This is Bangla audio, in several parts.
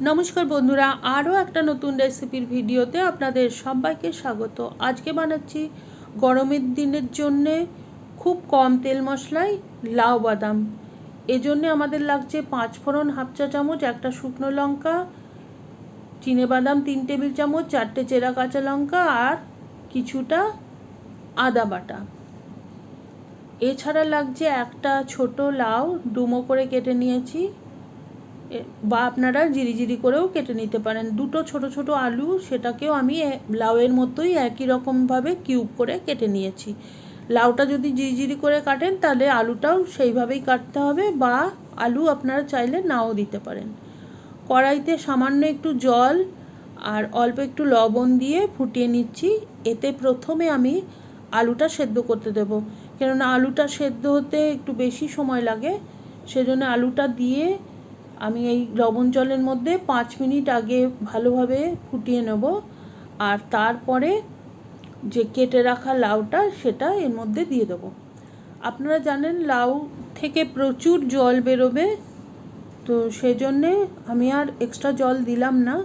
নমস্কার বন্ধুরা, আরও একটা নতুন রেসিপির ভিডিওতে আপনাদের সবাইকে স্বাগত। আজকে বানাচ্ছি গরমের দিনের জন্যে খুব কম তেল মশলায় লাউ বাদাম। এজন্যে আমাদের লাগছে পাঁচ ফোড়ন, হাফ চা চামচ, একটা শুকনো লঙ্কা বাদাম, তিন টেবিল চামচ, চারটে চেরা কাঁচা লঙ্কা আর কিছুটা আদা বাটা। এছাড়া লাগছে একটা ছোট লাউ, ডুমো করে কেটে নিয়েছি। বা আপনারা জিরি জিরি করেও কেটে নিতে পারেন। দুটো ছোট ছোট আলু সেটাকেও আমি লাউয়ের মতোই একই রকমভাবে কিউব করে কেটে নিয়েছি। লাউটা যদি জিরি জিরি করে কাটেন, তাহলে আলুটাও সেইভাবেই কাটতে হবে বা আলু আপনারা চাইলে নাও দিতে পারেন। কড়াইতে সামান্য একটু জল আর অল্প একটু লবণ দিয়ে ফুটিয়ে নিচ্ছি। এতে প্রথমে আমি আলুটা সেদ্ধ করতে দেব। কেননা আলুটা সেদ্ধ হতে একটু বেশি সময় লাগে, সেজন্য আলুটা দিয়ে আমি এই লবণ জলের মধ্যে পাঁচ মিনিট আগে ভালোভাবে ফুটিয়ে নেব। আর তারপরে যে কেটে রাখা লাউটা, সেটা এর মধ্যে দিয়ে দেবো। আপনারা জানেন লাউ থেকে প্রচুর জল বেরোবে, তো সেজন্যে আমি আর এক্সট্রা জল দিলাম না।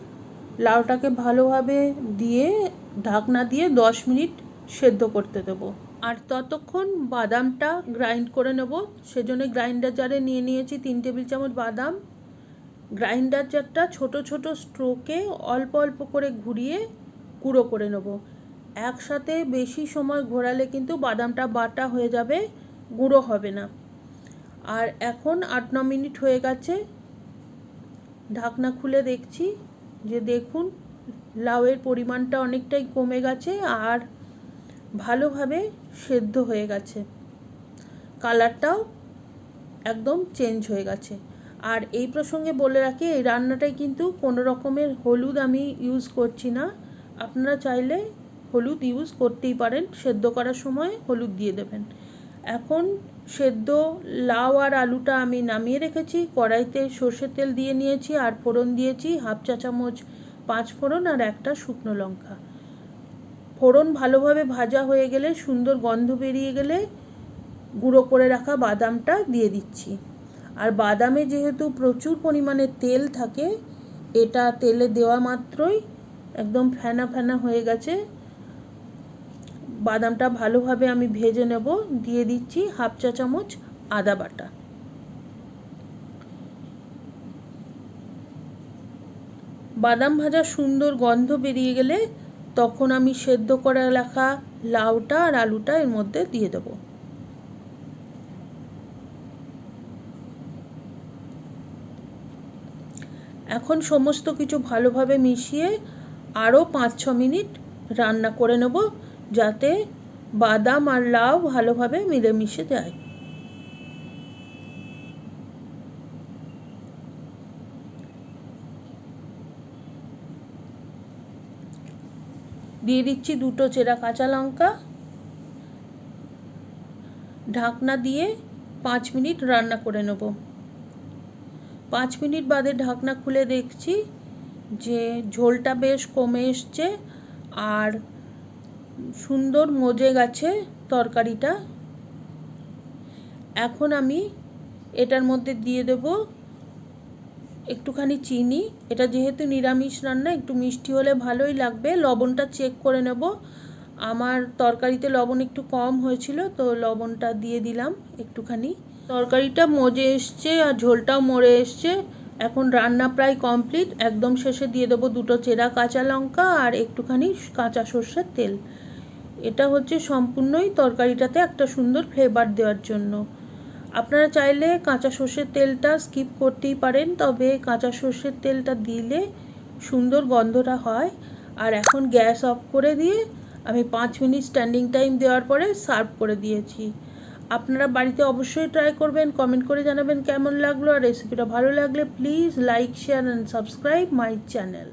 লাউটাকে ভালোভাবে দিয়ে, ঢাকনা দিয়ে দশ মিনিট সেদ্ধ করতে দেবো। আর ততক্ষণ বাদামটা গ্রাইন্ড করে নেব। সেজন্য গ্রাইন্ডার জারে নিয়ে নিয়েছি তিন টেবিল চামচ বাদাম। গ্রাইন্ডার জারটা ছোট ছোট স্ট্রোকে অল্প অল্প করে ঘুরিয়ে গুঁড়ো করে নেব। একসাথে বেশি সময় ঘোরালে কিন্তু বাদামটা বাটা হয়ে যাবে, গুঁড়ো হবে না। আর এখন আট ন মিনিট হয়ে গেছে। ঢাকনা খুলে দেখছি যে দেখুন, লাউয়ের পরিমাণটা অনেকটাই কমে গেছে আর ভালোভাবে সেদ্ধ হয়ে গেছে। কালারটাও একদম চেঞ্জ হয়ে গেছে। আর এই প্রসঙ্গে বলে রাখি, এই রান্নাটায় কিন্তু কোনো রকমের হলুদ আমি ইউজ করছি না। আপনারা চাইলে হলুদ ইউজ করতেই পারেন। সেদ্ধ করার সময় হলুদ দিয়ে দেবেন। এখন সেদ্ধ লাউ আর আলুটা আমি নামিয়ে রেখেছি। কড়াইতে সর্ষের তেল দিয়ে নিয়েছি আর ফোড়ন দিয়েছি। হাফ চা চামচ পাঁচ ফোড়ন আর একটা শুকনো লঙ্কা। ফোড়ন ভালোভাবে ভাজা হয়ে গেলে সুন্দর গন্ধ বেরিয়ে গেলে গুঁড়ো করে রাখা বাদামটা দিয়ে দিচ্ছি। আর বাদামে যেহেতু প্রচুর পরিমাণে তেল থাকে, এটা তেলে দেওয়া মাত্রই একদম ফেনা ফেনা হয়ে গেছে। বাদামটা ভালোভাবে আমি ভেজে নেব। দিয়ে দিচ্ছি হাফ চা চামচ আদা বাটা। বাদাম ভাজা সুন্দর গন্ধ বেরিয়ে গেলে তখন আমি সেদ্ধ করা রাখা লাউটা আর আলুটা এর মধ্যে দিয়ে দেবো। এখন সমস্ত কিছু ভালোভাবে মিশিয়ে আরও পাঁচ, ছ মিনিট রান্না করে নেব যাতে বাদাম আর লাউ ভালোভাবে মিলেমিশে যায়। দিয়ে দিচ্ছি দুটো চেরা কাঁচা লঙ্কা। ঢাকনা দিয়ে পাঁচ মিনিট রান্না করে নেব। পাঁচ মিনিট বাদে ঢাকনা খুলে দেখছি যে ঝোলটা বেশ কমে এসছে আর সুন্দর মজে গেছে তরকারিটা। এখন আমি এটার মধ্যে দিয়ে দেব একটুখানি চিনি। এটা যেহেতু নিরামিষ রান্না, একটু মিষ্টি হলে ভালোই লাগবে। লবণটা চেক করে নেব। আমার তরকারিতে লবণ একটু কম হয়েছিল, তো লবণটা দিয়ে দিলাম একটুখানি। তরকারিটা মজে এসছে আর ঝোলটাও মরে এসছে। এখন রান্না প্রায় কমপ্লিট। একদম শেষে দিয়ে দেবো দুটো চেরা কাঁচা লঙ্কা আর একটুখানি কাঁচা সর্ষের তেল। এটা হচ্ছে সম্পূর্ণই তরকারিটাতে একটা সুন্দর ফ্লেভার দেওয়ার জন্য। আপনারা চাইলে কাঁচা সর্ষের তেলটা স্কিপ করতেই পারেন, তবে কাঁচা সর্ষের তেলটা দিলে সুন্দর গন্ধটা হয়। আর এখন গ্যাস অফ করে দিয়ে আমি পাঁচ মিনিট স্ট্যান্ডিং টাইম দেওয়ার পরে সার্ভ করে দিয়েছি। আপনারা বাড়িতে অবশ্যই ট্রাই করবেন কমেন্ট করে জানাবেন কেমন লাগল আর রেসিপিটা ভালো লাগলে please like share and subscribe my channel